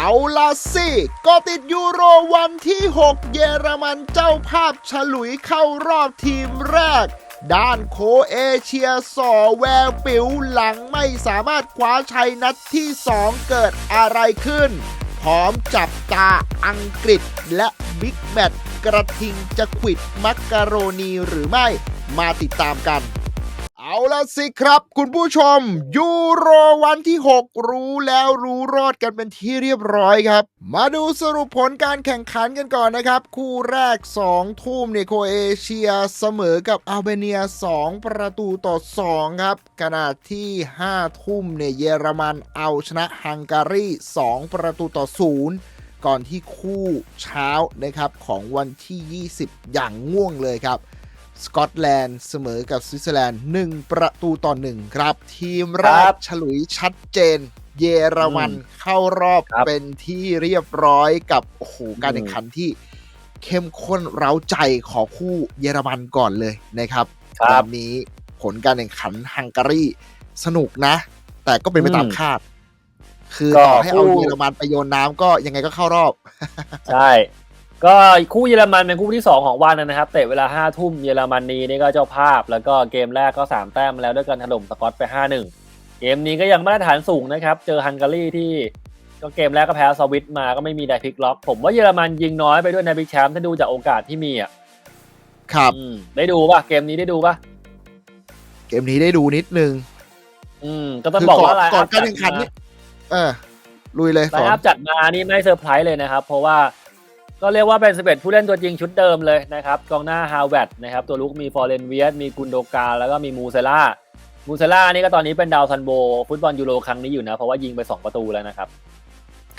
เอาละสิก็ติดยูโรวันที่ 6 เยอรมันเจ้าภาพฉลุยเข้ารอบทีมแรก ด้านโคเอเชียส่อแววปิวหลังไม่สามารถคว้าชัยนัดที่ 2 เกิดอะไรขึ้น พร้อมจับตาอังกฤษและบิ๊กแมตกระทิงจะขิดมักกะโรนีหรือไม่มาติดตามกัน เอาละสิครับคุณผู้ชม ยูโรวันที่ 6 รู้แล้วรู้รอดกันเป็นที่เรียบร้อยครับ มาดูสรุปผลการแข่งขันกันก่อนนะครับ คู่แรก 2 ทุ่มเนโครเอเชียเสมอกับอัลเบเนีย 2 ประตูต่อ 2 ครับขณะที่ 5 ทุ่มเนี่ยเยอรมันเอาชนะฮังการี 2 ประตูต่อ 0 ก่อนที่คู่เช้านะครับของวันที่ 20 อย่างง่วงเลยครับ สกอตแลนด์เสมอกับสวิตเซอร์แลนด์1ประตูต่อ1ครับ ทีมแรครักบฉลุยชัดเจน เยอรมันอืมเข้ารอบครับเป็นที่เรียบร้อยกับโอ้โหการอืม แข่งขันที่เข้มข้นเร้าใจขอคู่เยอรมันก่อนเลยนะครับ ครับวันนี้ผลการแข่งขันฮังการีสนุกนะ แต่ก็เป็นไปตามอืมคาด คือก็ต่อให้เอาคู่เยอรมันไปโยนน้ำก็ยังไงก็เข้ารอบ ใช่ ก็คู่เยอรมันเป็นคู่ที่ 2 ของวันนะครับเตะเวลา5้าทุ่มเยอรมนีนี่ก็เจ้าภาพ แล้วก็เกมแรกก็ 3 แต้มมาแล้วด้วยการถล่มสกอตไป 5-1 เกมนี้ก็ยังมาตรฐานสูงนะครับ เจอฮังการีที่ก็เกมแรกก็แพ้สวิตมาก็ไม่มีไดพลิกล็อก ผมว่าเยอรมันยิงน้อยไปด้วยในบิ๊กแชมป์ถ้าดูจากโอกาสที่มีอะครับอืมได้ดูป่ะเกมนี้ได้ดูป่ะเกมนี้ได้ดูนิดนึง อืม ก็ต้องคือบอกก่อนว่าไลน์ก่อนอัพการแข่งขันจัดมานี่เออลุยเลยไลสอน์นอัพจัดมานี่ไม่เซอร์ไพรส์เลยนะครับ เพราะว่า ก็เรียกว่าเป็น 11 ผู้เล่นตัวจริงชุดเดิมเลยนะครับกองหน้าฮาวเวร์ดนะครับตัวลุกมีฟอร์เรนเวียสมีกุนโดกา แล้วก็มีมูเซล่ามูเซล่านี่ก็ตอนนี้เป็นดาวซันโบ ฟุตบอลยูโรครั้งนี้อยู่นะ เพราะว่ายิงไป 2 ประตูแล้วนะครับ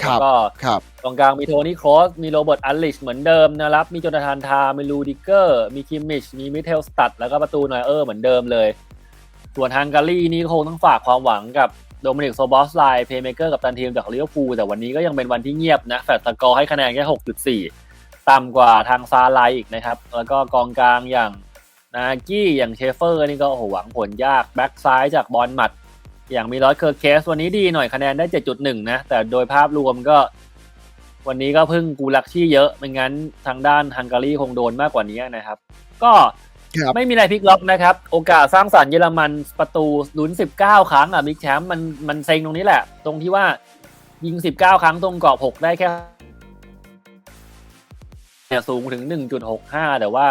ครับแล้วก็ครับกองกลางมีโทนี่โครสมีโรเบิร์ตอัลลิชเหมือนเดิมนะครับ มีโจนาธานทา มีลูดิเกอร์ มีคิมมิช มีมิเทลสตัดแล้วก็ประตูนอยเออร์เหมือนเดิมเลย ส่วนฮังการีนี่คงต้องฝากความหวังกับ โดมินิกโซบอสไลน์เพย์เมเกอร์กับตันทีมจากลิเวอร์พูลแต่วันนี้ก็ยังเป็นวันที่เงียบนะแฟตตะกอร์ให้คะแนนแค่6.4ต่ำกว่าทางซาไลน์อีกนะครับ แล้วก็กองกลางอย่างนากี้อย่างเชฟเฟอร์นี่ก็โอ้โหหวังผลยากแบ็กซ้ายจากบอลหมัด อย่างมีรอสเคอร์เคส วันนี้ดีหน่อยคะแนนได้ 7.1 นะ แต่โดยภาพรวมก็ วันนี้ก็พึ่งกูลักชี่เยอะ ไม่งั้นทางด้านฮังการีคงโดนมากกว่านี้นะครับ ก็ ไม่มีอะไรพลิกล็อกนะครับ โอกาสสร้างสรรค์เยอรมันประตูลุ้น 19 ครั้งอะบิ๊กแชมป์มันมันเซ็งตรงนี้แหละ ตรงที่ว่ายิง 19 ครั้งตรงกรอบ 6 ได้แค่เนี่ยสูงถึง 1.65 แต่ว่า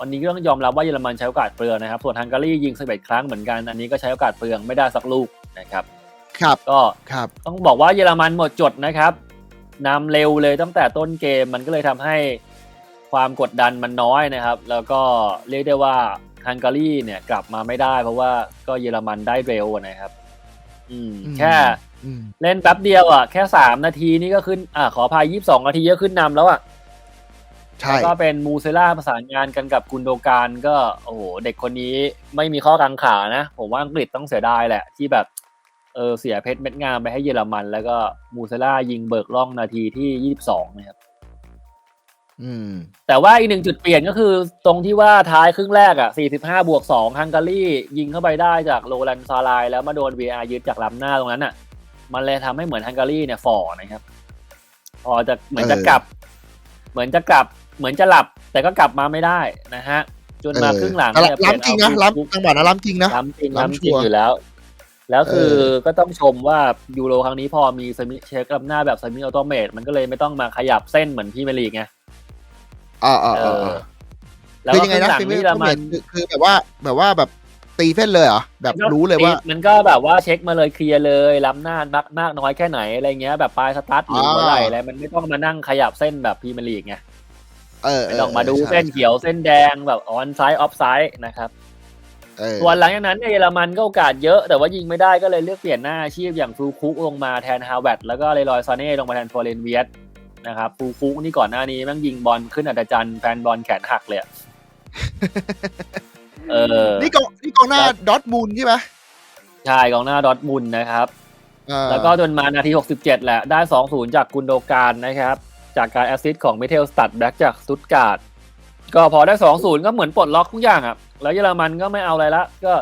วันนี้ก็ต้องยอมรับว่าเยอรมันใช้โอกาสเปลืองนะครับ ส่วนฮังการียิง 11 ครั้งเหมือนกัน อันนี้ก็ใช้โอกาสเปลืองไม่ได้สักลูกนะครับ ครับก็ครับต้องบอกว่าเยอรมันหมดจดนะครับนำเร็วเลยตั้งแต่ต้นเกมมันก็เลยทำให้ ความกดดันมันน้อยนะครับ แล้วก็เรียกได้ว่าฮังการีเนี่ยกลับมาไม่ได้ เพราะว่าก็เยอรมันได้เร็วนะครับ อืมอืมแค่อืมเล่นแป๊บเดียวอะแค่สามนาทีนี่ก็ขึ้น อ่าขออภัยยี่สิบสองนาทีก็ขึ้นนำแล้วอะใช่แล้วก็เป็นมูเซล่าประสานงานกันกับกุนโดการก็ โอ้โห เด็กคนนี้ไม่มีข้อกังขานะ ผมว่าอังกฤษต้องเสียดายแหละ ที่แบบ เออเสียเพชรเม็ดงามไปให้เยอรมัน แล้วก็มูเซล่ายิงเบิกล่องนาทีที่22นะครับอืม แต่ว่าอีกหนึ่งจุดเปลี่ยนก็คือตรงที่ว่าท้ายครึ่งแรกอะ 45 บวก 2 ฮังการียิงเข้าไปได้จากโรแลนซาลายแล้วมาโดน VR ยึดจากล้ำหน้าตรงนั้นอะ มันเลยทำให้เหมือนฮังการีเนี่ยฝ่อนะครับ พอจะเหมือนจะเออกลับ เหมือนจะกลับ เหมือนจะหลับ แต่ก็กลับมาไม่ได้นะฮะ จนมาครึ่งหลังแต่เนี่ยล้ำจริงนะเปลี่ยนเอาล้ำจังหวะนะล้ำจริงนะล้ำจริงล้ำล้ำจชัริงวร์อยู่แล้ว แล้วคือเออก็ต้องชมว่ายูโรครั้งนี้พอมีสมิเช็คลำหน้าแบบสมิออโตเมตมันก็เลยไม่ต้องมาขยับเส้นเหมือนพี่เมลีกไง อ่าอ่าเออ่าออ่าแล้วคือก็ยังไงครึ่งนะหลังฟิเมนี่อละร์มันคือคือแบบว่าแบบว่าแบบตีเฟ้นเลยเหรอแบบรู้เลยว่า มันก็แบบว่าเช็คมาเลยเคลียร์เลยล้ำหน้ามากมากน้อยแค่ไหนอะไรเงี้ยแบบปลายสตาร์ทหรืออ่าเมื่อไหร่อะไรมันไม่ต้องมานั่งขยับเส้นแบบพรีเมียร์ลีกไงเออไม่ต้องมาดูใช่เส้นเขียวเส้นแดงแบบออนไซด์ออฟไซด์นะครับเออส่วนหลังจากนั้นเนี่ยเยอรมันก็โอกาสเยอะแต่ว่ายิงไม่ได้ก็เลยเลือกเปลี่ยนหน้าอาชีพอย่างฟลูคุกลงมาแทนฮาวเวร์ดแล้วก็เลรอยซาเน่ลงมาแทนฟอร์เรนเวียส นะครับฟลูคุกนี่ก่อนหน้านี้แม่งยิงบอลขึ้นอัดจันทร์แฟนบอลแขนหักเลยอะเออนี่กองนี่กองหน้าดอทมูลใช่ไหมใช่กองหน้าดอร์ทมุนด์นะครับเออแล้วก็จนมานาที 67 แหละ ได้ 2-0 จากกุนโดการนะครับ จากการแอสซิสต์ของมิเทลสตัดแบ็กจากสตุตการ์ดก็พอได้ 2-0 ก็เหมือนปลดล็อกทุกอย่างอะแล้วเยอรมันก็ไม่เอาอะไรละ ก็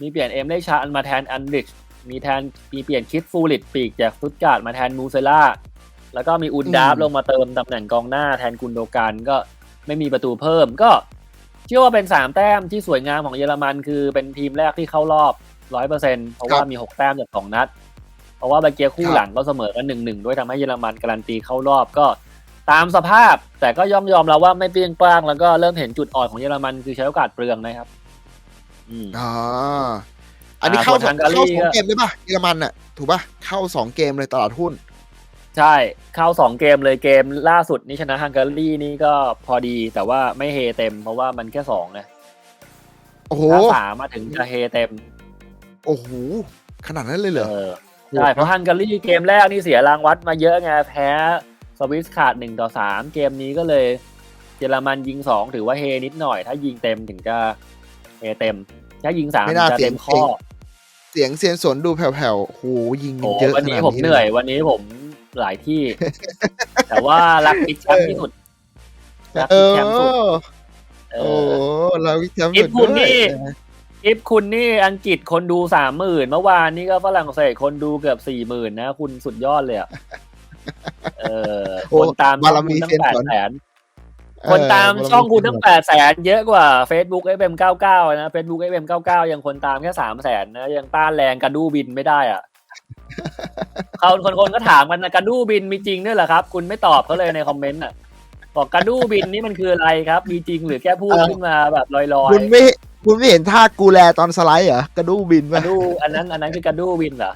มีเปลี่ยนเอ็มได้ชาอันมาแทนอันดิชมีแทนมีเปลี่ยนคิดฟูลิตปีกจากสตุตการ์ดมาแทนมูเซล่า แล้วก็มีอุนดาฟอืมลงมาเติมตำแหน่งกองหน้าแทนกุนโดกันก็ไม่มีประตูเพิ่ม ก็เชื่อว่าเป็นสามแต้มที่สวยงามของเยอรมันคือเป็นทีมแรกที่เข้ารอบร้อยเปอร์เซ็นเพราะว่ามีหกแต้มจากสองนัด เพราะว่าเบอร์เกียคู่หลังก็เสมอกันหนึ่งหนึ่งด้วยทำให้เยอรมันการันตีเข้ารอบก็ตามสภาพ แต่ก็ย่อมยอมแล้วว่าไม่เปรี้ยงปร้างแล้วก็เริ่มเห็นจุดอ่อนของเยอรมันคือใช้โอกาสเปลืองนะครับอืมอ่าอันนี้อ่าเข้าส่วนฮังการีเข้าสองก็เกมเลยป่ะเยอรมันอะ ถูกป่ะเข้าสองเกมเลยตลาดหุ้น ใช่เข้าสองเกมเลยเกมล่าสุดนี่ชนะฮังการีนี่ก็พอดีแต่ว่าไม่เฮเต็มเพราะว่ามันแค่สองนะโอ้โหถ้าสามมาถึงจะเฮเต็ม โอ้โหขนาดนั้นเลยเหรอเออใช่เพราะฮังการีเกมแรกนี่เสียรางวัดมาเยอะไงแพ้สวิสขาดหนึ่งต่อสามเกมนี้ก็เลยเยอรมันยิงสองถือว่าเฮนิดหน่อย ถ้ายิงเต็มถึงจะเฮเต็ม ถ้ายิงสามไม่น่าจะเสียเต็งมข้อ เสียงเซียนสนดูแผ่วๆโอ้โหยิงโอ้เยอะวันขนี้นาดผมนี้เหนื่อย วันนี้ผม หลายที่ แต่ว่ารักบิ๊กแชมป์ที่สุดรักเอบิ๊กอแชมป์สุดเอโอ้อเราวิจารณ์อิฟคุณด้วยนี่อิฟคุณนี่อังกฤษคนดูสามหมื่นเมื่อวานนี่ก็ฝรั่งเศสคนดูเกือบสี่หมื่นนะ คุณสุดยอดเลยอะเออโอ้คนตามบารช่องมีคุณตั้งเซียนแปดสนแสนคนตามเออช่องคุณตั้งบารมีแปดแสนเยอะกว่า Facebook FM 99นะ Facebook FM 99ยังคนตามแค่สามแสนนะ ยังต้านแรงกระดูบินไม่ได้อะ เขาคนคนก็ถามกันนะกระดูบินมีจริงด้วยเหรอครับ คุณไม่ตอบเขาเลยในคอมเมนต์อะบอกกระดูบินนี่มันคืออะไรครับ มีจริงหรือแค่พูดขึ้นมาแบบลอยๆคุณไม่คุณไม่เห็นท่ากูแลตอนสไลด์เหรอกระดูบินกป่ะระดูอันนั้น อันนั้นคือกระดูบินเหรอ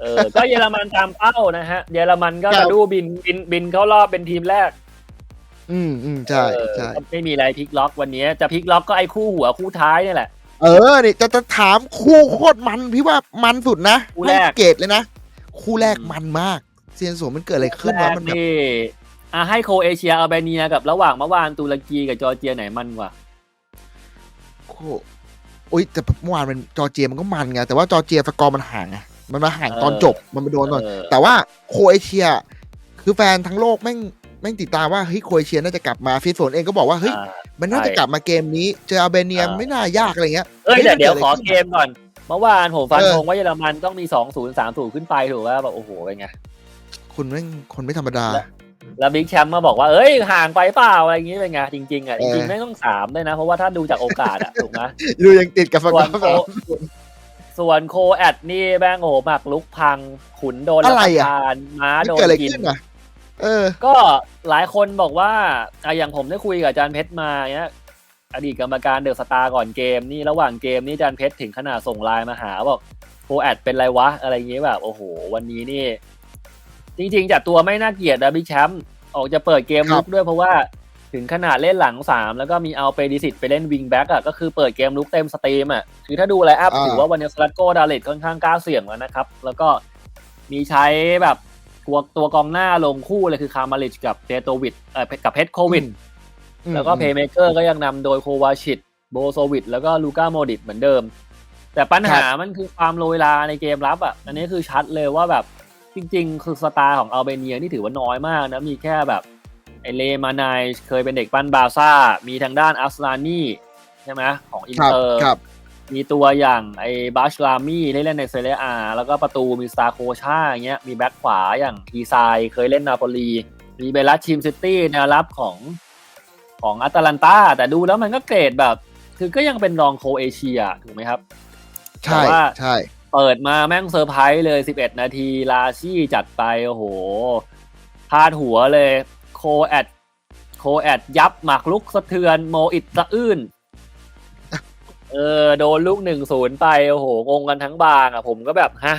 เออก็เยอรมันตามเป้านะฮะ เยอรมันก็กระดูบินบินบินเข้ารอบเป็นทีมแรก อืมอืมใช่เออใช่ก็ไม่มีอะไรพลิกล็อกวันนี้จะพลิกล็อกก็ไอ้คู่หัวคู่ท้ายนี่แหละ เออนี่จะจะถามคู่โคตรมันพี่ว่ามันสุดนะคู่แรกให้เกตเลยนะ คู่แรกอืมมันมาก เซียนสวนมันเกิดอะไรขึ้นแรวะกมันแบบนี่อะให้โครเอเชียอัลเบเนียกับระหว่างเมื่อวานตุรกีกับจอร์เจียไหนมันกว่า โคโอ้ยแต่เมื่อวานมันจอร์เจียมันก็มันไงแต่ว่าจอร์เจียสกอร์มันห่างไงมันมาห่างตอนเออจบมันไปโดนตอน เออ แต่ว่าโครเอเชีย คือแฟนทั้งโลกแม่ง แม่งติดตามว่าเฮ้ยโครเอเชียน่าจะกลับมาฟิสโฟนเองก็บอกว่าเฮ้ยอ่ามันน่าจะใช่กลับมาเกมนี้เจออาร์เบเนียอ่าไม่น่ายากอะไรเงี้ยเอ้ยแต่เดี๋ยวขอกิดะไรเกขึ้นมก่อนเมื่อวานผมฟันเออธงว่าเยอรมันต้องมีสองศูนย์สามศูนย์ขึ้นไปถูกว่าแบบโอ้โหเป็นไงคุณแม่งคนไม่ธรรมดาและแล้วบิ๊กแชมป์มาบอกว่าเอ้ยห่างไปเปล่าอะไรอย่างงี้เป็นไงจริงๆอะเอจอริงๆไม่ต้องสามด้วยนะ เพราะว่าถ้าดูจากโอกาสอะถูกไหมดูยังติดกับสส่กวอนร์โคสามส่วนโคแอดนี่แบงโอ้โหหมักลุกพัง ขุนโดนอะไรรับปอะทานม้ามันโดเกิดนอะไรกินขึ้นอะ เออ ก็หลายคนบอกว่าอะอย่างผมได้คุยกับอาจารย์เพชรมาเนี้ย อดีตกรรมการเดอะสตาร์ก่อนเกมนี่ระหว่างเกมนี่อาจารย์เพชรถึงขนาดส่งไลน์มาหาบอกโคแอดเป็นไรวะ อะไรอย่างเงี้ยแบบ โอ้โห วันนี้นี่ จริงๆจัดตัวไม่น่าเกลียดนะบิ๊กแชมป์ออกจะเปิดเกมครัลุบกด้วยเพราะว่าถึงขนาดเล่นหลังสามแล้วก็มีเอาเปดิสิตไปเล่นวิงแบ็กอะก็คือเปิดเกมลุกเต็มสตรีมอะคือถ้าดูไลน์อัพอ่า ถือว่าวันนี้สลัดโกดาเลตค่อนข้างกล้าเสี่ยงแล้วนะครับ แล้วก็มีใช้แบบ ตัวตัวกองหน้าลงคู่เลยคือคาร์มาลิชกับเตโตวิดเอ่อกับเพชรโควิดอืมแล้วก็เพย์เมเกอร์ก็ยังนำโดยโควาชิตโบโซวิดแล้วก็ลูก้าโมดิตเหมือนเดิม แต่ปัญหามันคือความโรยลาในเกมรับอะ อันนี้คือชัดเลยว่าแบบจริง ๆ คือสตาร์ของอัลเบเนียนี่ถือว่าน้อยมากนะ มีแค่แบบไอเลมานายเคยเป็นเด็กปั้นบาซ่า มีทางด้านอัสลานีใช่ไหมของอินครับเตอร์ครับ มีตัวอย่างไอ้บัชลามี่ที่เล่นในเซเรียอาแล้วก็ประตูมีสตาโคชาอย่างเงี้ยมีแบ็คขวาอย่างทีซายเคยเล่นนาโปลีมีเบลัสชิมซิตี้แนวรับของของอัตแลนตาแต่ดูแล้วมันก็เกรดแบบ คือก็ยังเป็นรองโครเอเชียถูกไหมครับ ใช่แต่ว่าใช่เปิดมาแม่งเซอร์ไพรส์เลย 11 นาที ลาชี่จัดไป โอ้โห พาดหัวเลย โคแอด โคแอดยับหมักลุกสะเทือน โมอิดสะอื้น เออโดนลูกหนึ่งศูนย์ไปโอ้โหงงกันทั้งบางอะผมก็แบบฮะ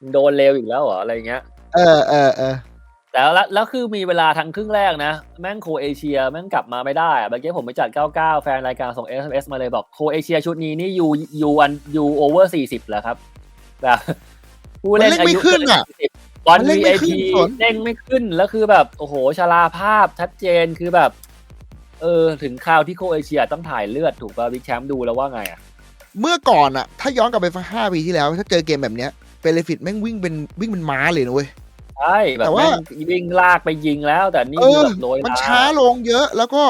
มึงโดนเร็วอีกแล้วเหรออะไรเงี้ย เออเออเออแต่แล้วแล้วคือมีเวลาทั้งครึ่งแรกนะ แม่งโครเอเชียแม่งกลับมาไม่ได้อะเมื่อกี้ผมไปจัด 99 แฟนรายการส่ง SMS มาเลยบอกโครเอเชียชุดนี้นี่ยูยูอันยูโอเวอร์ 40แล้วครับแบบผู้เล่นมันเล่นอาไม่ยุขึ้นอะ40บอลมันเล่นไม่ VIP ขึ้นสนเล่นไม่ขึ้นแล้วคือแบบ โอ้โหชราภาพชัดเจนคือแบบ เออถึงคราวที่โครเอเชียต้องถ่ายเลือดถูกป่ะบิ๊กแชมป์ดูแล้วว่าไงอะเมื่อก่อนอะถ้าย้อนกลับไปสักห้าปีที่แล้ว ถ้าเจอเกมแบบเนี้ยเปเรฟิตแม่งวิ่งเป็นวิ่งเป็นม้าเลยนะเว้ยใช่แบบแต่ว่าแม่งวิ่งลากไปยิงแล้ว แต่นี่เอคืออแบบโรยมันลาช้าลงเยอะแล้วก็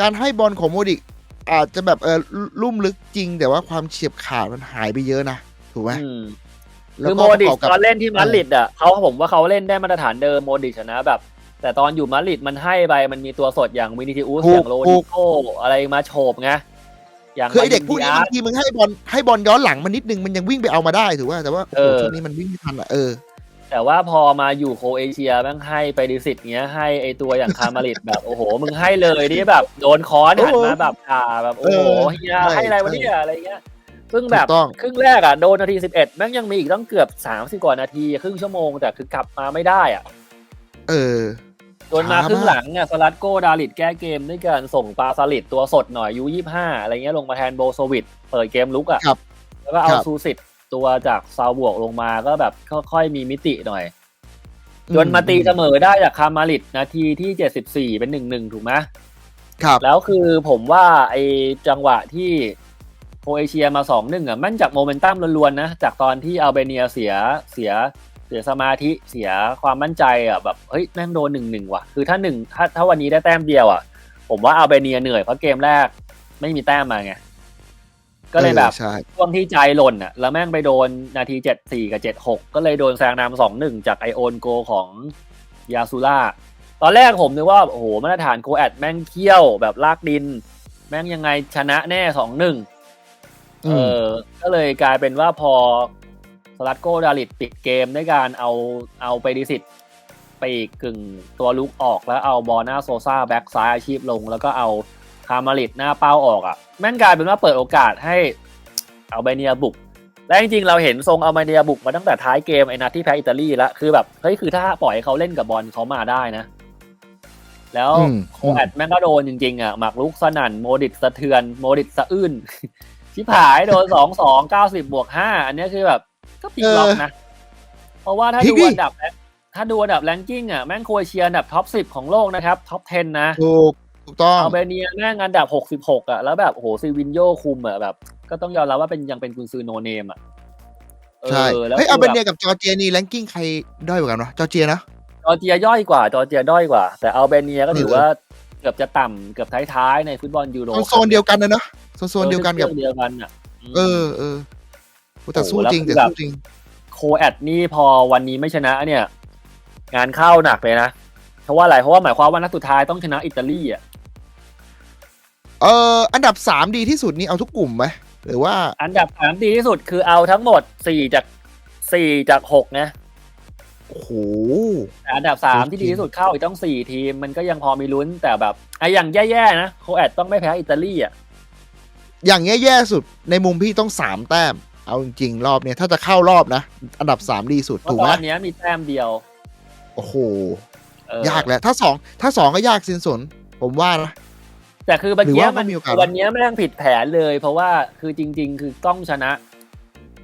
การให้บอลของโมดิกอาจจะแบบเออลุ่มลึกจริง แต่ว่าความเฉียบขาดมันหายไปเยอะนะถูกไหมอืมแล้วคือก็โมประดิกชอบกับตอนเล่นที่มาดริดอะเขาผมว่าเขาเล่นได้มาตรฐานเดิมโมดิชนะแบบ แต่ตอนอยู่มาดริดมันให้ไปมันมีตัวสดอย่างวินิติอุสถูกอย่างโรถูดิกโกอะไรมาโฉบไงอย่างคือไอเด็กพวกนี้มาบางทีมึงให้บอลให้บอลย้อนหลังมันนิดนึงมันยังวิ่งไปเอามาได้ถือว่าแต่ว่าโอ้เอโหอช่วงนี้มันวิ่งไม่ทันอะเออ แต่ว่าพอมาอยู่โครเอเชียแม่งให้ไปดิสิตเงี้ยให้ไอตัวอย่างคามาริดแบบโอ้โห มึงให้เลยนี่แบบโดนคอนหันมาแบบด่าแบบโอ้โหเออเฮียใช่ให้อะไรวะเนี่ยอะไรเงี้ยซึ่งแบบถูกต้องครึ่งแรกอะโดนนาทีสิบเอ็ดแม่งยังมีอีกต้องเกือบสามสิบกว่านาที ครึ่งชั่วโมงแต่คือกลับมาไม่ได้อะ เออ จนมาช้ามากครึ่งหลังเนี่ยสลัดโกดาลิดแก้เกมด้วยการส่งปาสลิดตัวสดหน่อยยูยี่ห้าอะไรเงี้ยลงมาแทนโบโซวิดเปิดเกมลุกอะครับแล้วก็เอาครับซูซิตตัวจากซาวบวกลงมาก็แบบค่อยๆมีมิติหน่อยจนมาตีเสมอได้จากคามาริดนาทีที่เจ็ดสิบสี่เป็นหนึ่งหนึ่งถูกไหมครับ แล้วคือผมว่าไอจังหวะที่โครเอเชียมาสองหนึ่งอะมันจากโมเมนตัมล้วนๆนะจากตอนที่อัลเบเนียเสียเสีย เสียสมาธิเสียความมั่นใจอะแบบเฮ้ยแม่งโดนหนึ่งหนึ่งว่ะคือถ้าหนึ่งถ้าถ้าวันนี้ได้แต้มเดียวอะ ผมว่าอัลเบเนียเหนื่อยเพราะเกมแรกไม่มีแต้มมาไงก็เลยแบบออใช่ช่วงที่ใจหล่นอะ แล้วแม่งไปโดนนาทีเจ็ดสี่กับเจ็ดหกก็เลยโดนแซงนำสองหนึ่งจากไอโอนโกของยาซูล่าตอนแรกผมนึกว่าโอ้โหมาตรฐานโคแอดแม่งเคี่ยวแบบลากดิน แม่งยังไงชนะแน่สองหนึ่งอืเอมอก็เลยกลายเป็นว่าพอ สลัดโกดาลิดปิดเกมด้วยการเอาเอาไปดิสิตไปกึ่งตัวลุกออกแล้วเอาบอลหน้าโซซ่าแบ็กซ้ายอาชีพลง แล้วก็เอาคามาริดหน้าเป้าออกอะ่ะ แม่งกลายเป็นว่าเปิดโอกาสให้เอาเบเนียบุกและจริงๆเราเห็นทรงเอาเบเนียบุกมาตั้งแต่ท้ายเกมไอ้นัดที่แพ้อิตาลีแล้วคือแบบเฮ้ยคือถ้าปล่อยให้เขาเล่นกับบอลเขามาได้นะแล้วอืมโคแอดแม่งก็โดนจริงๆอะหมักลุกสนั่นโมดิตสะเทือน โมดิตสะอื้นชิบหายโดนสองสองเก้าสิบบวกห้าอันเนี้ยคือแบบ ก็พลิกล็อกนะ เพราะว่าถ้าพลิกดูดิอันดับถ้าดูอันดับแรงกิ้งอะแม่งโครเอเชียอันดับท็อปสิบของโลกนะครับท็อป 10 นะถูกถูกต้องอัลเบเนียแม่งอันดับหกสิบหกอะแล้วแบบโอ้โหซีวินโยคุมอะแบบ ก็ต้องยอมรับว่าเป็นยังเป็นกุนซือโนเนมอะใช่ออแล้วเฮ้ยคืเอาอเบแบบเนียกับจอร์เจียนี่แรงกิ้งใครด้อยกว่ากันวะจอร์เจียนะจอร์เจียย่อยกว่าจอร์เจียด้อยกว่า แต่อัลเบเนียก็ถือเออว่าเกือบจะต่ำเกือบท้ายๆในฟุตบอลยูโรโซนเดียวกันนะเนอะโซนโซนเดียวกันกับเดียวกันอะมเออเออโอ้ แต่สู้จริงโอ้แต่แล้วคือแบบสู้จริง โคแอดนี่พอวันนี้ไม่ชนะเนี่ย งานเข้าหนักเลยนะ เพราะว่าอะไรเพราะว่าหมายความว่านัดสุดท้ายต้องชนะอิตาลีอะเอออันดับสามดีที่สุดนี่เอาทุกกลุ่มไหมหรือว่า อันดับสามดีที่สุดคือเอาทั้งหมดสี่จากสี่จากหกนะโอ้โหแต่อันดับสามจริงที่ดีที่สุดเข้าอีกต้องสี่ทีม มันก็ยังพอมีลุ้นแต่แบบไอ้อย่างแย่ๆนะโคแอดต้องไม่แพ้อิตาลีอะอย่างแย่ๆสุดในมุมพี่ต้องสามแต้ม เอาจริงๆรอบเนี้ยถ้าจะเข้ารอบนะ อันดับสามดีสุดเพราะถูกตไหมอนเนี้ยมีแต้มเดียว โอ้โหเออยากแหละถ้าสองถ้าสองก็ยากสินสนผมว่านะแต่คือเมื่อหรือกี้ว่ามันมีโอกาสวันเนี้ยแม่งผิดแผนเลย เพราะว่าคือจริง ๆ คือต้องชนะ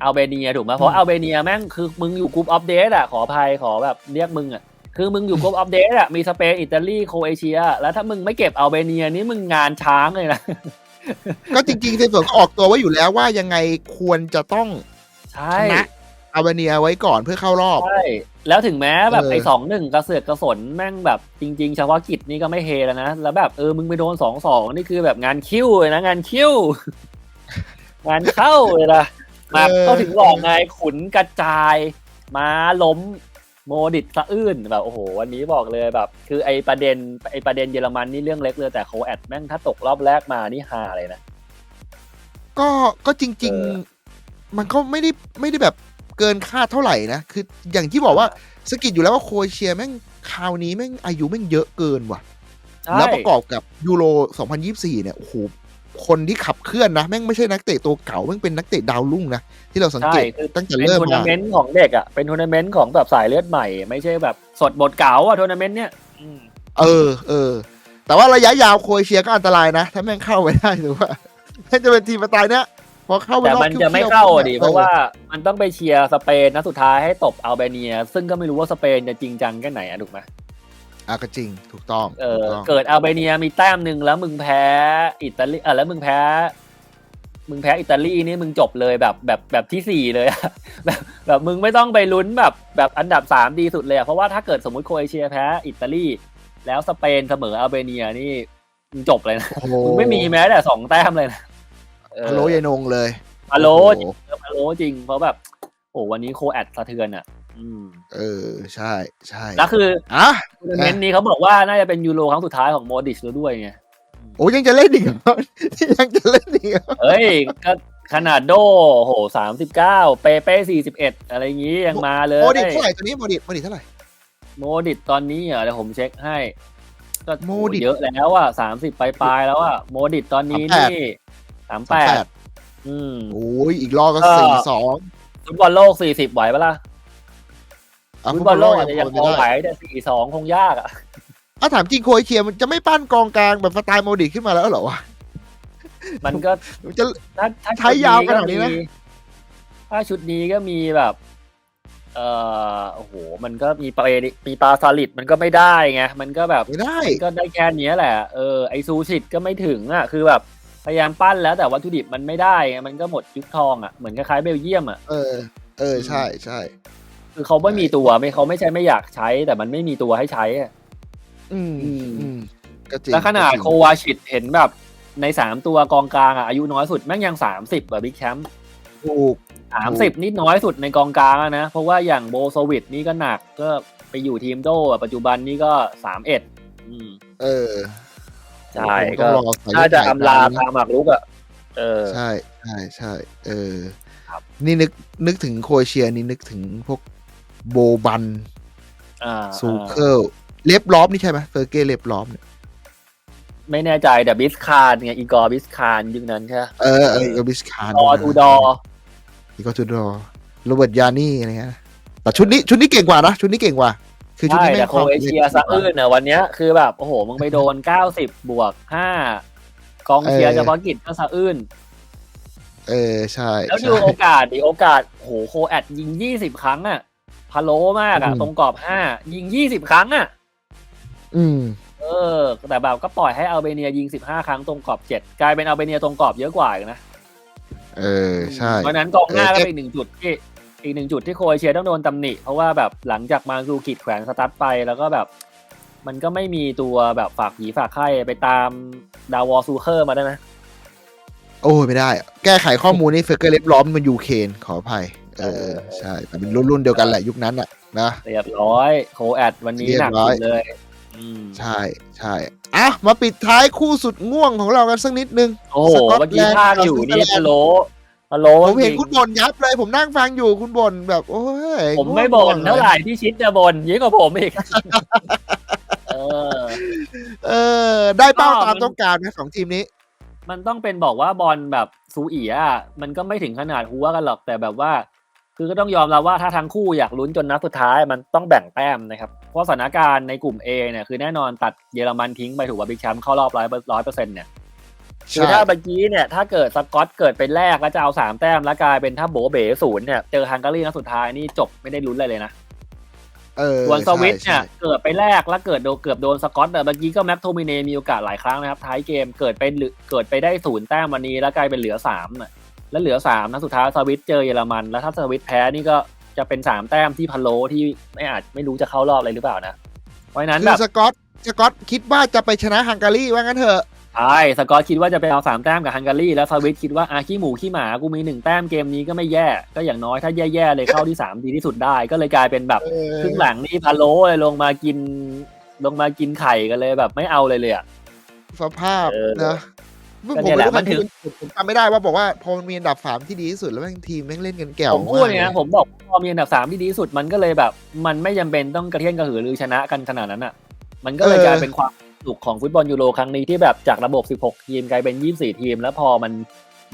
อัลเบเนียถูกไหมเพราะอัลเบเนียแม่งคือมึงอยู่กรุ๊ปอัปเดตอะขออภัยขอแบบเรียกมึงอะคือมึงอยู่กรุ๊ปอัปเดตอะมีสเปนอิตาลีโครเอเชีย แล้วถ้ามึงไม่เก็บอัลเบเนียนี่มึงงานช้างเลยนะ ก็จริงๆสินสนก็ออกตัวไว้อยู่แล้วว่ายังไงควรจะต้องใช่ชนะอาเวเนียไว้ก่อนเพื่อเข้ารอบ ใช่ แล้วถึงแม้แบบเออไอ้สองหนึ่งกระเสือกกระสนแม่งแบบจริงๆเฉพาะกิจนี่ก็ไม่เฮแล้วนะ แล้วแบบเออมึงไปโดนสองสองนี่คือแบบงานคิ้วเลยนะงานคิ้ว งานเข้าเลยนะมาเออก็ถึงบอกไงขุนกระจายมาล้ม โมดิตสะอื้นแบบโอ้โหวันนี้บอกเลยแบบ คือไอประเด็นไอประเด็นเยอรมันนี่เรื่องเล็กเลยแต่โคแอดแม่งถ้าตกรอบแรกมานี่ฮาเลยนะก็ก็จริงเออๆมันก็ไม่ได้ไม่ได้แบบเกินคาดเท่าไหร่นะ คืออย่างที่บอกว่าสกิดอยู่แล้วว่าโครเอเชียแม่งคราวนี้แม่งอายุแม่งเยอะเกินว่ะใช่แล้วประกอบกับยูโร 2024 เนี่ยโอ้โห คนที่ขับเคลื่อนนะแม่งไม่ใช่นักเตะตัวเก่าแม่งเป็นนักเตะดาวรุ่งนะที่เราสังใช่เกตคือตั้งแต่เป็นเริ่มทัวร์นามาเมนต์ของเด็กอะเป็นทัวร์นาเมนต์ของแบบสายเลือดใหม่ ไม่ใช่แบบสดบทเก่าอะทัวร์นาเมนต์เนี้ยอืมเออเออแต่ว่าระยะยาวโครเอเชียก็อันตรายนะ ถ้าแม่งเข้าไปได้หรือว่าถ้าจะเป็นทีมมาตายเนี่ยพอเข้าไปแต่รอบมันจะไม่คี่ยวๆเข้าอะดิออเพราะว่ามันต้องไปเชียร์สเปนนัดสุดท้ายให้ตบอัลเบเนีย ซึ่งก็ไม่รู้ว่าสเปนจะจริงจังแค่ไหนอะถูกไหม อะก็จริงถูกต้องเออถูกต้องเกิดอัลเบเนียมีแต้มหนึ่งแล้วมึงแพ้อิตาลีอะแล้วมึงแพ้ มึงแพ้อิตาลีนี่มึงจบเลยแบบแบบแบบที่สี่เลยอะแบบแบบมึงไม่ต้องไปลุ้นแบบแบบอันดับสามดีสุดเลยอะเพราะว่าถ้าเกิดสมมติโครเอเชียแพ้อิตาลีแล้วสเปนเสมออัลเบเนียนี่มึงจบเลยนะโอ้โหมึงไม่มีแม้แต่สองแต้มเลยนะเออพะโลยายนงเลยพะโลโอ้จริโหงพะโลจริงเพราะแบบโหอ้วันนี้โคแอดสะเทือนอะอืม เออ ใช่ใช่แล้วคืออะทัวร์นาเมนต์นี้เขาบอกว่าน่าจะเป็นยูโรครั้งสุดท้ายของโมดิชแล้วด้วยไงโอ้ยังจะเล่นอีกเหรอยังจะเล่นอีกเหรอเฮ้ยก็ขนาดโดโหสามสิบเก้าเปเป้สี่สิบเอ็ดอะไรอย่างงี้ยังมาเลย โมดิเท่าไหร่ตัวนี้โมดิโมดิเท่าไหร่ โมดิตตอนนี้อะเดี๋ยวผมเช็คให้ ก็โมดิตเยอะแล้วอะสามสิบปลายๆแล้วอะโมดิตตอนนี้นี่สามแปดอืมโอ้ยอีกรอบก็ก็สี่สองฟุตบอลโลกสี่สิบไหวปะล่ะ อะฟุตบอลโลกอาจยัจะยังงพอไหวได้แต่สี่สองคงยากอะอะถามจริงโครเอเชียมันจะไม่ปั้นกองกลางแบบสไตล์โมดิขึ้นมาแล้วเหรอวะมันก็ มันจะ ถ้าถ้าใช้ยาวขนาดนี้นะ ชุมีถ้าชุดนี้ก็มีแบบ เอ่อโอ้โห มันก็มีปลามีปลาสลิดมันก็ไม่ได้ไง มันก็แบบไม่ได้มันก็ได้แค่เนี้ยแหละ เออ ไอซูชิตก็ไม่ถึงอะ คือแบบพยายามปั้นแล้วแต่วัตถุดิบมันไม่ได้ไง มันก็หมดยุคทองอะ เหมือนคล้ายๆเบลเยียมอะ เออ เออ ใช่ใช่ คือเขาไม่มีตัวไม่เขาไม่ใช่ไม่อยากใช้ แต่มันไม่มีตัวให้ใช้อะอืมอืมอืมก็จริงแล้วขนาดก็จริงโควาชิตเห็นแบบในสามตัวกองกลางอะอายุน้อยสุดแม่งยังสามสิบแบบบิ๊กแชมป์ถูกสามสิบนี่น้อยสุดในกองกลางอะนะ เพราะว่าอย่างโบโซวิตนี่ก็หนักก็ไปอยู่ทีมโดอะปัจจุบันนี่ก็สามเอ็ดเออใช่ผมก็ต้องรอสายน่าจะสายอำลาตามนะทางหมากรุกอะเออใช่ใช่ใช่เออครับนี่นึกนึกถึงโครเอเชียนี่นึกถึงพวก โบบันอ่าซูอ่าเคิลเล็บล้อมนี่ใช่ไหมเฟอร์เก้เล็บล้อมเนี่ยไม่แน่ใจแต่บิสคานไงอีกอร์บิสคานยุคนั้นใช่ไหมเออเออบิสคาร์ดอทูดออีกอทูดอโรเบิร์ตยานี่อะไรเงี้ยแต่ชุดนี้ชุดนี้เก่งกว่านะ ชุดนี้เก่งกว่า คือชุดใช่นี้แม่แต่งโครเอเชียสะอื้นอะวันเนี้ยคือแบบ โอ้โห มึงไปโดนเก้าสิบบวกห้ากองเชียร์เฉพาะกิจก็สะอื้นเออ ใช่ แล้วดูใช่โอกาสดิโอกาสโหโคแอดยิงยี่สิบครั้งอะ พะโลมากอะอืม ตรงกรอบห้ายิงยี่สิบครั้งอะอืม เออ แต่แบบก็ปล่อยให้อัลเบเนียยิงสิบห้าครั้งตรงกรอบเจ็ดกลายเป็นอัลเบเนียตรงกรอบเยอะกว่าอีกนะเออ ใช่ เพราะฉะนั้นกองหน้าเออ ก็เป็นอีกหนึ่งจุดที่อีกหนึ่งจุดที่โครเอเชียต้องโดนตำหนิ เพราะว่าแบบหลังจากมาซูกิดแขวนสตาร์ทไปแล้วก็แบบ มันก็ไม่มีตัวแบบฝากผีฝากไข้ไปตามดาวอลซูเคอร์มาได้ไหม โอ้ยไม่ได้ แก้ไขข้อมูลนี่เฟอร์เก้เล็บล้อมมันยูเคนขออภัย เออใช่แต่เป็นรุ่นรุ่นเดียวกันแหละยุคนั้นอะนะเรียบร้อยโคแอดวันนี้เรียหบนักร้อยสุดเลยอืมใช่ใช่อะมาปิดท้ายคู่สุดง่วงของเรากันสักนิดนึงโอ้โหสกอตแลนด์เมื่อกี้ภาคอยู่นี่สวิตเซอร์แลนด์ฮัลโหลฮัลโหลผมเห็นจริงคุณบ่นยับเลย ผมนั่งฟังอยู่คุณบ่นแบบ โอ้ยผมไม่บ่นเท่าไหร่พี่ชิดจะบ่นยิ่งกว่าผมอีกเออเออได้เป้าก็ตามมันต้องการไหมสองทีมนี้ มันต้องเป็นบอกว่าบอลแบบซูเอียอะมันก็ไม่ถึงขนาดหัวกันหรอกแต่แบบว่า คือก็ต้องยอมรับว่าถ้าทั้งคู่อยากลุ้นจนนัดสุดท้ายมันต้องแบ่งแต้มนะครับ เพราะสถานการณ์ในกลุ่ม A เนี่ยคือแน่นอนตัดเยอรมันทิ้งไปถูกว่าบิ๊กแชมป์เข้ารอบร้อยร้อยเปอร์เซ็นต์เนี่ยคือใช่ถ้าเมื่อกี้เนี่ยถ้าเกิดสกอตเกิดเป็นแรกแล้วจะเอาสามแต้มแล้วกลายเป็นถ้าโบเบ๋ศูนย์เนี่ยเจอฮังการีนัดสุดท้ายนี่จบไม่ได้ลุ้นอะไรเลยนะเออส่วนสวิตช์ใช่เนี่ยใช่เกิดไปแรกแล้วเกิดโดนเกือบโดนสกอตแต่เมื่อกี้ก็แม็กโทมิเนมีโอกาสหลายครั้งนะครับท้ายเกมเกิดไปเหลือเกิดไปได้ศูนย์แต้มวันนี้แล้วกลายเป็นเหลือสามน่ะ แล้วเหลือสามนัดสุดท้ายสวิตช์เจอเยอรมัน แล้วถ้าสวิตช์แพ้นี่ก็จะเป็นสามแต้มที่พะโลที่ไม่อาจไม่รู้จะเข้ารอบอะไรหรือเปล่านะ เพราะฉะนั้นคืแบอบสกอตสกอตคิดว่าจะไปชนะฮังการีว่างั้นเถอะ ใช่สกอตคิดว่าจะไปเอาสามแต้มกับฮังการีแล้วสวิตช์คิดว่าอาขี้หมูขี้หมากูมีหนึ่งแต้มเกมนี้ก็ไม่แย่ก็อย่างน้อยถ้าแย่ๆเลยเข้าที่สามดีที่สุดได้ก็เลยกลายเป็นแบบ เออครึ่งหลังนี่พะโล้เลยลงมากินลงมากินไข่กันเลยแบบไม่เอาเลยเลยอะ สภาพเออ นะ ก็เนี่ยแหละผมันถึงผมจำไม่ได้ว่าบอกว่าพอมันมีอันดับสามที่ดีที่สุดแล้วแม่งทีมแม่งเล่นกันแก่วผมพูดอย่างมานี้กนะผมบอกพอมีอันดับสามที่ดีที่สุดมันก็เลยแบบ มันไม่จำเป็นต้องกระเทียนกระหือรือชนะกันขนาดนั้นอะ มันก็เลยกลายเป็นความสนุกของฟุตบอลยูโรครั้งนี้ที่แบบจากระบบ 16 ทีมกลายเป็น 24 ทีม แล้วพอมัน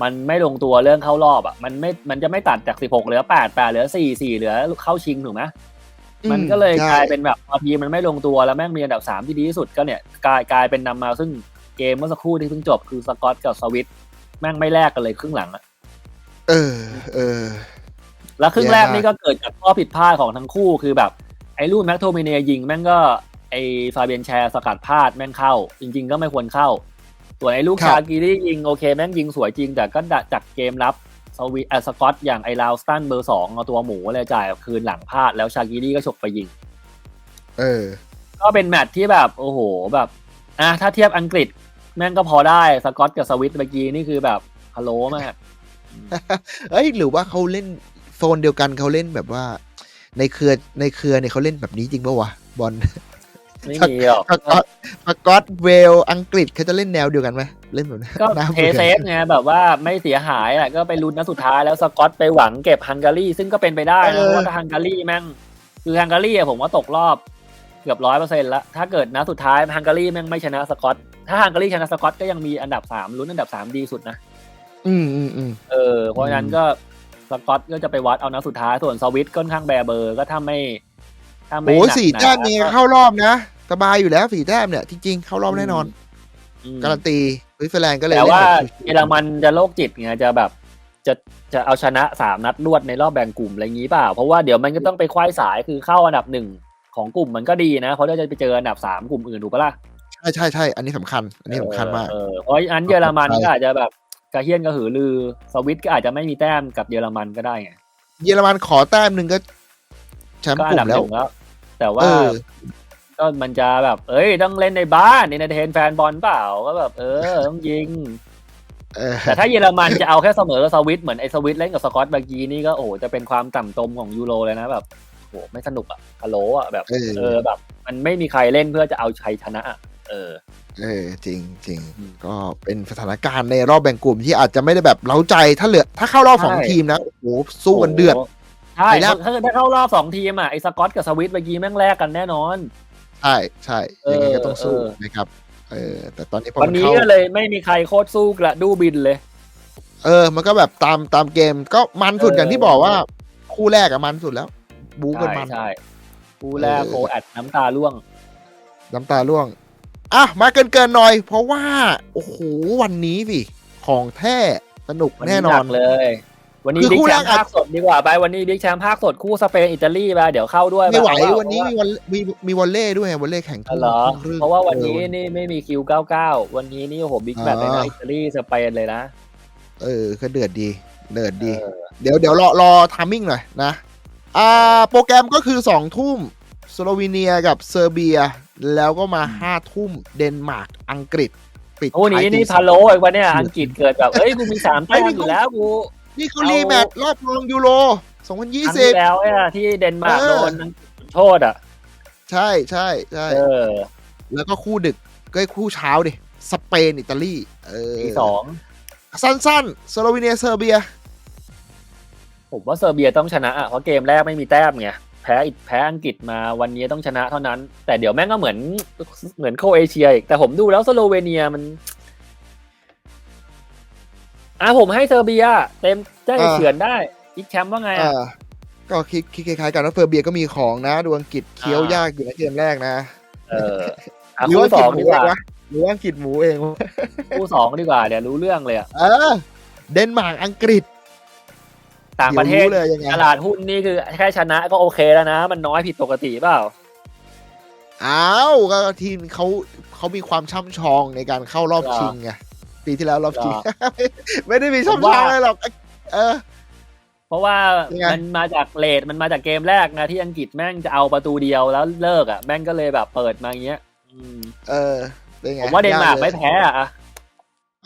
มันไม่ลงตัวเรื่องเข้ารอบอะมันไม่มันจะไม่ตัดจาก 16 เหลือ 8 8 เหลือ 4 4 เหลือเข้าชิงถูกไหมอืมันก็เลยใช่กลายเป็นแบบพอทีมมันไม่ลงตัวแล้วแม่งมีอันดับสามที่ดีที่สุดก็เนี่ยกลายกลายเป็นนำมาซึ่ง เกมเมื่อสักครู่ที่เพิ่งจบคือสกอตกับสวิตแม่งไม่แลกกันเลยครึ่งหลังอะเออ เออ แล้วครึ่งแรกแย่มากนี่ก็เกิดจากข้อผิดพลาดของทั้งคู่คือแบบ ไอ้ลูกแม็กโทมิเนียยิงแม่งก็ไอ้ฟาเบียนแชร์สกัดพลาดแม่งเข้า จริง ๆ ก็ไม่ควรเข้า ส่วนไอ้ลูกชากิรี่ยิงโอเค แม่งยิงสวยจริง แต่ก็จากเกมรับสวิตเอ่อสกอตอย่างไอ้ลาวสตันเบอร์สองเอาตัวหมูเลยจ่ายคืนหลังพลาดแล้วชากิรี่ก็ฉกไปยิง เออ ก็เป็นแมตช์ที่แบบ โอ้โหแบบอะถ้าเทียบอังกฤษ แม่งก็พอได้สกอตกับสวิตเมื่อกี้นี่คือแบบฮัลโหลมากเอ้ยหรือว่าเขาเล่นแฟซนเดียวกันเขาเล่นแบบว่า ในเครือในเครือเนี่ยเขาเล่นแบบนี้จริงปะวะบอลไม่มีหรอกสกอตสกอตเวลอังกฤษเขาจะเล่นแนวเดียวกันไหมเล่นแบบนี้ก็น่าเทบื่อเซฟไงแบบว่าไม่เสียหายอะก็ไปลุ้นนัดสุดท้ายแล้วสกอตไปหวังเก็บฮังการีซึ่งก็เป็นไปได้นะเพราะว่าถ้าฮังการีแม่งคือฮังการีอะผมว่าตกรอบ เกือบร้อยเปอร์เซ็นต์ละถ้าเกิดนัดสุดท้ายฮังการีแม่งไม่ชนะสกอต ถ้าฮังการีชนะสกอตก็ยังมีอันดับสามลุ้นอันดับสามดีสุดนะ อืมอืมอืมเออ เพราะฉะนั้นก็สกอตก็จะไปวัดเอานัดสุดท้ายส่วนสวิตค่อนข้างแบร์เบอร์ก็ถ้าไม่ ถ้าไม่โอ้หนักสี่หนาแต้มนี่เข้ารอบนะสบายอยู่แล้วสี่แต้มเนี่ยจริงๆเข้ารอบแน่นอนมการันตีสวิตเซอร์แลนด์ก็เลยแต่ว่าเล่นแบบชิวๆเยอรมันจะโรคจิตไงจะแบบจะจะเอาชนะสามนัดรวดในรอบแบ่งกลุ่มอะไรอย่างนี้เปล่า เพราะว่าเดี๋ยวมันก็ต้องไปควายสายคือเข้าอันดับหนึ่ง ของกลุ่มมันก็ดีนะ เพราะเราจะไปเจออันดับสามกลุ่มอื่นถูกปะล่ะใช่ใช่ใช่อันนี้สำคัญ อันนี้สำคัญมากเออเพราะฉะนั้นเยอรมันก็อาจจะแบบกระเฮี้ยนกระหือรือสวิตก็อาจจะไม่มีแต้มกับเยอรมันก็ได้ไงเยอรมันขอแต้มหนึ่งก็แชมป์ก็กอันลุ่ดับมหแล้วนึ่งแล้วแต่ว่าเออก็มันจะแบบ เอ้ย ต้องเล่นในบ้านในเทนแฟนบอลเปล่าก็แบบ เออ ต้องยิงเออแต่ถ้าเยอรมันจะเอาแค่เสมอกับสวิตเหมือนไอ้สวิตเล่นกับสกอตเมื่อกี้นี่ก็โอ้โหจะเป็นความต่ำตมของยูโรเลยนะแบบ โอ้โหไม่สนุกอะฮัลโหลอะแบบเออเออแบบ มันไม่มีใครเล่นเพื่อจะเอาชัยชนะอะเออเออจริงจริงอืมก็เป็นสถานการณ์ในรอบแบ่งกลุ่มที่อาจจะไม่ได้แบบเล้าใจถ้าเหลือ ถ้าเข้ารอบสองใช่ทีมนะโอ้โหสู้กันเดือดโโหใช่ไปแล้วถ้าถ้าเข้ารอบสองทีมอะไอ้สกอตกับสวิตเมื่อกี้แม่งแลกกันแน่นอน ใช่ใช่ยังไงก็ต้องสู้เออนะครับเออแต่ตอนนี้พอวันมันนี้เข้าก็เลยไม่มีใครโคตรสู้กระดูบินเลย เออ มันก็แบบตามตามเกมก็มันสุดเออออย่างที่บอกว่า คู่แรกอะมันสุดแล้ว บู๊กันใช่มันใช่คู่แรกเออโคอัดน้ำตาล่วง น้ำตาร่วง อะ มาเกินเกินๆหน่อย เพราะว่า โอ้โห วันนี้สิ ของแท้สนุกวันแน่นี้นหอนันกเลย วันนี้คือดิกคู่แชแรมกป์อาจภาคสดดีกว่าไป วันนี้ดิกแชมป์ภาคสดคู่สเปนอิตาลีไปเดี๋ยวเข้าด้วย ไม่ไหวปวันนี้มีวันมีมีวอลเล่ด้วยไงวอลเล่แข่งอ๋อเหรอทุ่มครึ่งเพราะว่าวันนี้ออนี่ไม่มีคิว99 วันนี้นี่โอ้โหบิ๊กแมตช์เลยนะอ่าอิตาลีสเปนเลยนะ เออก็เดือดดี เดือดดีเออเดี๋ยวเดี๋ยวรอรอทามมิ่งหน่อยนะ อ่าโปรแกรมก็คือสองทุ่มสโลวีเนียกับเซอร์เบีย แล้วก็มาห้าทุ่มเดนมาร์กอังกฤษ ปิดโอ้นี้ท้ายนี่ตีพาโลอีกวันเนี่ยอังกฤษเกิดแบบเอ้ยกูมีสามแต้มอยู่แล้วกูนี่เขาเอารีแมตช์รอบรองยูโรครั้ง2020ที่แล้วเนี่ยที่เดนมาร์กเออโดนอังกฤษโทษอะ ใช่ใช่ใช่เออแล้วก็คู่ดึกก็คู่เช้าดิสเปนอิตาลีเออทีสองสั้นๆสโลวีเนียเซอร์เบีย ผมว่าเซอร์เบียต้องชนะอะเพราะเกมแรกไม่มีแต้มไงแพ้อิแพ้อังกฤษมาวันนี้ต้องชนะเท่านั้น แต่เดี๋ยวแม่งก็เหมือนเหมือนโครเอเชียอีกแต่ผมดูแล้วสโลเวเนียมันอะผมให้เซอร์เบีย เต็มได้อ่าเฉือนได้อีกแชมป์ว่าไงอ่าอะก็คิดคิดคล้ายๆกันว่าเซอร์เบียก็มีของนะดูอังกฤษเคี้ยวอ่ายยากอยู่ในเกมแรกนะ เอออะหรือคู่ว่าสอัองงกฤษหดีมูกเอว่างวะหรือว่าอังกฤษหมูเองวะคู่สองดีกว่าเดี๋ยวรู้เรื่องเลยอะเออ เดนมาร์กอังกฤษ ต่างประเทศดี๋ยวรู้เลยยังไงตลาดหุ้นนี่คือแค่ชนะก็โอเคแล้วนะ มันน้อยผิดปกติเปล่าอ้าวก็ทีมเขาเขามีความช่ำชองในการเข้ารอบเหรอชิงไงปีที่แล้วรอบชิงเหรอไม่ได้มีผมช่ำชว่าองอะไรหรอกเออ เพราะว่ายังไงมันมาจากเลทมันมาจากเกมแรกนะที่อังกฤษแม่งจะเอาประตูเดียวแล้วเลิกอะแม่งก็เลยแบบเปิดมาอย่างเงี้ยอืมเออเป็นไงผมว่าเดนมาร์กยลยไม่แพ้อะ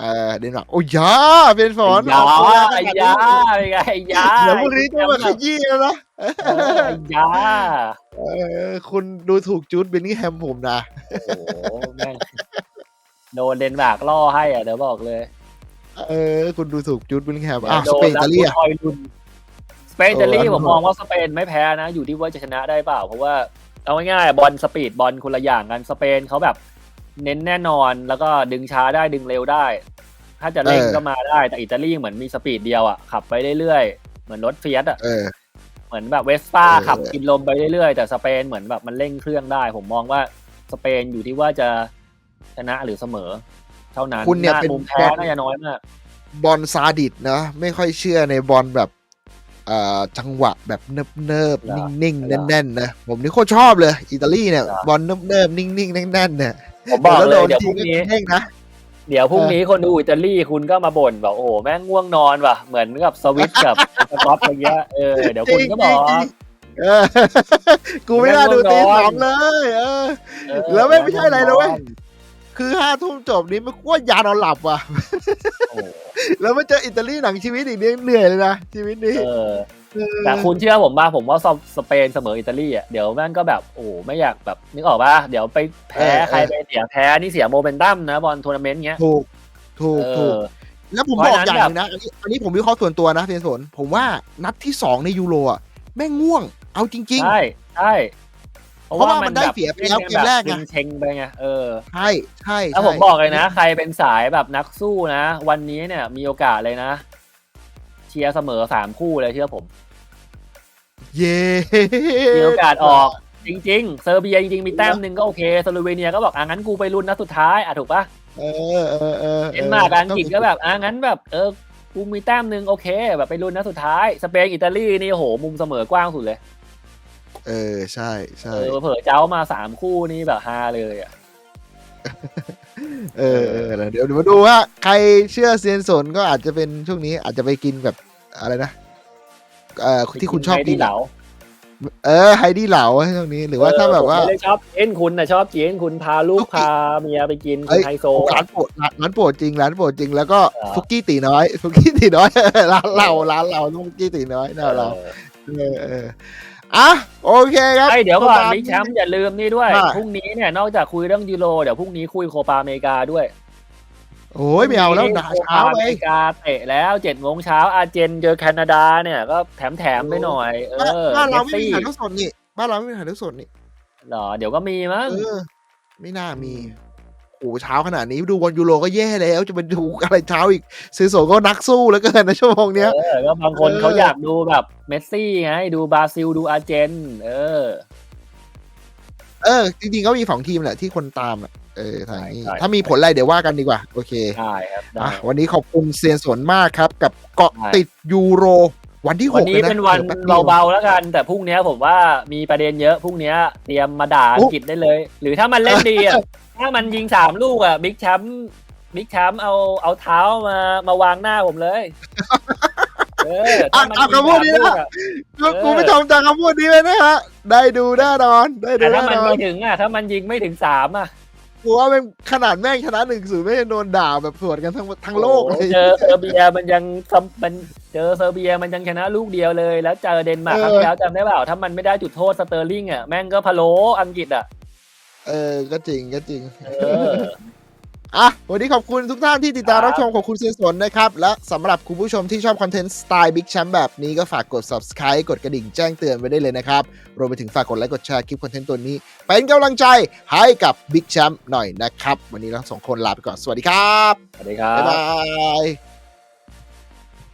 เออเดนมาร์กโอ้ยยาเป็นฝนไอ้ยาเอไอ้เยาไอ้ไงไอ้ยาเดี๋ยวพรุ่งนี้ต้องมาขยี้แล้วนะเออไอ้ยาเออคุณดูถูกจูดเบนนี่แฮมผมนะโอ้โหแม่งโดนเดนมาร์กล่อให้อะเดี๋ยวบอกเลย เออ คุณดูถูกจูดเบนนี่แฮมอะโดสเปนอิตาลีรับอะคอยลุนสเปนอิตาลีเออผมมองว่าสเปนไม่แพ้นะ อยู่ที่ว่าจะชนะได้เปล่า เพราะว่าเอาง่ายๆบอลสปีดบอลคนละอย่างกันสเปนเขาแบบ เน้นแน่นอนแล้วก็ดึงช้าได้ดึงเร็วได้ ถ้าจะเร่งเออก็มาได้แต่อิตาลีเหมือนมีสปีดเดียวอะขับไปเรื่อยๆเหมือนรถเฟียสอะเออเหมือนแบบเวสป้าเออขับกินลมไปเรื่อยๆแต่สเปนเหมือนแบบมันเร่งเครื่องได้ ผมมองว่าสเปนอยู่ที่ว่าจะชนะหรือเสมอ เท่านั้นคุณเนี่ยาเป็นมุมแพ้บอลน่าจะน้อยมากบอลซาดิสนะไม่ค่อยเชื่อในบอลแบบเอ่อจังหวะแบบเนิบเนิบเหรอๆนิ่งเหรอๆแน่นๆนะผมนี่โคตรชอบเลย อิตาลีเนี่ยเหรอบอลเนิบเนิบๆนิ่งๆแน่นๆเนี่ย ผมบอกแล้วเลโดยนเดี๋ยวทีพรุ่งก็นี้เด้งนะเดี๋ยวพรุ่งนี้คนดูอิตาลีคุณก็มาบ่นบอกโอ้โหแม่งง่วงนอนว่ะเหมือนกับสวิตกับสกอตอะไรเงี้ยเออเดี๋ยวคุณก็บอกจริงเออกูไม่น่าดูตีสองเลยเออเออแล้วไม่ไม่ใช่อะไรเลยเว้ยคือห้าทุ่มจบนี้มันก็ว่ายานอนหลับว่ะโอ้โหแล้วมาเจออิตาลีหนังชีวิตอีกเนี่ยเหนื่อยเลยนะชีวิตนี้เออ แต่คุณเชื่อผมป่ะผมว่าสเปนเสมออิตาลีอะเดี๋ยวแม่งก็แบบโอ้โหไม่อยากแบบนึกออกป่ะเดี๋ยวไปแพ้เออใครไปเสียแพ้นี่เสียโมเมนตัมนะบอลทัวร์นาเมนต์เงี้ยถูกถูกเอถูกอแล้วผมเพบราะอกฉะนั้นอย่างหนึงนะอันนี้อันนี้ผมวิเคราะห์ส่วนตัวนะเพียนสนผมว่านัดที่สองในยูโรอะแม่งง่วง เอาจริงใช่ใช่เพราะว่ามันได้เสียไปแล้วเกมแรกไงเชงๆไปไงเออๆใช่ใช่แล้วใช่ผมบอกเลยนะ ใครเป็นสายแบบนักสู้นะ วันนี้เนี่ยมีโอกาสเลยนะ เชียร์เสมอสามคู่เลยเชื่อผม เย้มีโอกาสออกจริงๆ เซอร์เบียจริงๆ มีแต้มหนึ่งก็โอเคสโลเวเนียก็บอกอะงั้นกูไปลุ้นนัดสุดท้ายอะถูกปะเออเออเออเดนมาร์กกับอังกฤษก็แบบอะงั้นแบบเออกูมีแต้มหนึ่งโอเคแบบไปลุ้นนัดสุดท้าย สเปนอิตาลีนี่โหมุมเสมอกว้างสุดเลย เออใช่ใช่เออเผลอเจ้ามาสามคู่นี่แบบฮาเลยอะเออเออเดี๋ยวเดี๋ยวมาดูว่าใครเชื่อเซียนสนก็อาจจะเป็นช่วงนี้อาจจะไปกินแบบอะไรนะ เอ่อที่คุณชอบไฮกิดี้นเหลาเออไฮดี้เหลาช่วงนี้หรือว่าถ้าแบบว่าผมไม่ได้ชอบเอ็นคุณนะชอบจีนคุณพาลูกพาเมียไปกินเอ้คุณยไฮโซร้านโปรดร้านร้านโปรดจริงร้านโปรดจริงแล้วก็เหรอฟุกกี้ตีน้อยฟุกกี้ตีน้อยร้านเราร้านเราต้องฟุกกี้ตีน้อยนะเราเออเออเอออะโอเคครับไอ้ยเดี๋ยวก่อนประมาณบิ๊กแชมป์อย่าลืมนี่ด้วยว่าพรุ่งนี้เนี่ยนอกจากคุยเรื่องยูโรเดี๋ยวพรุ่งนี้คุยโคปาอเมริกาด้วย โอ้ยไม่เอาแล้วด่าโคเช้าปาอไปเมริกาเตะแล้วเจ็ดโมงเช้าอาร์เจนเจอแคนาดาเนี่ยก็แถมแถมๆไปหน่อย เออบ้านเราไม่เมสมีซี่ถ่ายทอดสดนี่บ้านเราไม่มีถ่ายทอดสดนี่เหรอ เดี๋ยวก็มีมั้งเออไม่น่ามีโอ้โหเช้าขนาดนี้ดูบอลยูโรก็แย่แล้ว จะมาดูอะไรเช้าอีกซีโซก็นักสู้แล้วเกินนะชั่วโมงเนี้ยเออก็บางคนเออเขาอยากดูแบบเมสซี่ไงดูบราซิลดูอาร์เจน เออ เออ จริงๆก็มีสองทีมแหละที่คนตามอะ เออทางนี้ใช่ใช่ ถ้ามีผลอะไรเดี๋ยวว่ากันดีกว่า โอเคได้ครับได้ อะวันนี้ขอบคุณเซียนสวนมากครับ กับเกาะใช่ติดยูโร วันที่หวันกนี้เลยนะเป็นวันดี๋ยแป๊ดียวเบาๆแล้วกัน แต่พรุ่งนี้ผมว่ามีประเด็นเยอะพรุ่งนี้เตรียมมาด่าอังกฤษได้เลย หรือถ้ามันเล่นดีอะ ถ้ามันยิงสามลูกอะบิ๊กแชมป์บิ๊กแชมป์เอาเอาเท้ามามาวางหน้าผมเลยเออถ้ามันอะยิงเอาคำพูดสามนี้ลูนะกอะกูกูไม่ทำจากคำพูดนี้เลยนะฮะ ได้ดูแน่นอน ได้ดูแต่ถ้าแน่มันนอน ไม่ถึงอะถ้ามันยิงไม่ถึงสามอะ กูว่าเป็นขนาดแม่งชนะหนึ่งศูนย์ไม่ได้โดนด่าแบบสวนกันทั้งทั้งโลกเลย เจอเซอร์เบียมันยังซัมมันเจอเซอร์เบียมันยังชนะลูกเดียวเลย แล้วเจอเดนมาร์กครั้งที่แล้วจำได้เปล่าถ้ามันไม่ได้จุดโทษสเตอร์ลิงอะแม่งก็พะโล้อังกฤษอะ เออ ก็จริงก็จริง เออ อะ วันนี้ขอบคุณทุกท่านที่ติดตามครับรับชมของคุณเซนสนนะครับ และสำหรับคุณผู้ชมที่ชอบคอนเทนต์สไตล์บิ๊กแชมป์แบบนี้ก็ฝากกด subscribe กดกระดิ่งแจ้งเตือนไว้ได้เลยนะครับ รวมไปถึงฝากกดไลค์กดแชร์คลิปคอนเทนต์ตัวนี้ เป็นกำลังใจให้กับบิ๊กแชมป์หน่อยนะครับ วันนี้เราสองคนลาไปก่อน สวัสดีครับ สวัสดีครับ๊ายบบาย